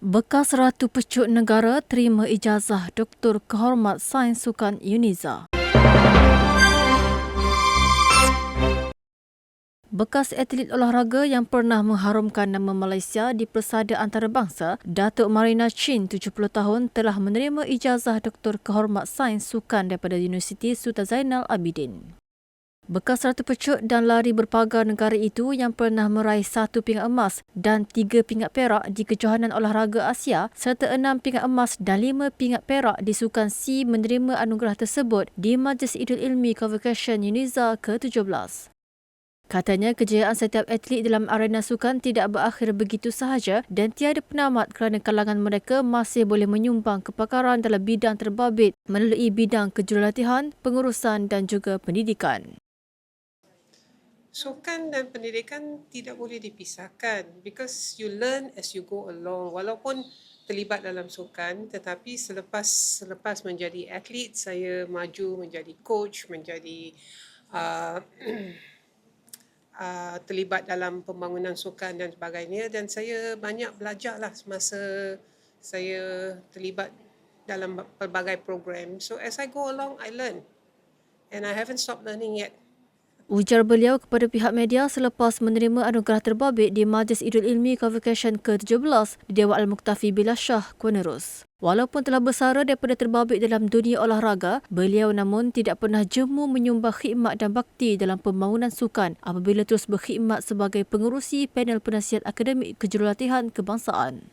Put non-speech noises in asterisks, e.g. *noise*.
Bekas Ratu Pecut Negara terima ijazah Doktor Kehormat Sains Sukan UNIZA. Bekas atlet olahraga yang pernah mengharumkan nama Malaysia di Persada Antarabangsa, Datuk Marina Chin, 70 tahun, telah menerima ijazah Doktor Kehormat Sains Sukan daripada Universiti Sultan Zainal Abidin. Bekas Ratu Pecut dan lari berpagar negara itu yang pernah meraih satu pingat emas dan tiga pingat perak di kejohanan olahraga Asia serta enam pingat emas dan lima pingat perak di Sukan C menerima anugerah tersebut di Majlis Idul Ilmi Convocation UNIZA ke-17. Katanya kejayaan setiap atlet dalam arena sukan tidak berakhir begitu sahaja dan tiada penamat kerana kalangan mereka masih boleh menyumbang kepakaran dalam bidang terbabit melalui bidang kejurulatihan, pengurusan dan juga pendidikan. Sukan dan pendidikan tidak boleh dipisahkan because you learn as you go along. Walaupun terlibat dalam sukan tetapi selepas selepas menjadi atlet saya maju menjadi coach, menjadi uh, *clears throat* uh, terlibat dalam pembangunan sukan dan sebagainya dan saya banyak belajar lah semasa saya terlibat dalam pelbagai program. So as I go along, I learn. And I haven't stopped learning yet. Ujar beliau kepada pihak media selepas menerima anugerah terbabit di Majlis Idul Ilmi Convocation ke-17 di Dewan Al-Muktafi Bila Shah, Kuala Nerus. Walaupun telah bersara daripada terbabit dalam dunia olahraga, beliau namun tidak pernah jemu menyumbang khidmat dan bakti dalam pembangunan sukan apabila terus berkhidmat sebagai pengurusi panel penasihat akademik kejurulatihan kebangsaan.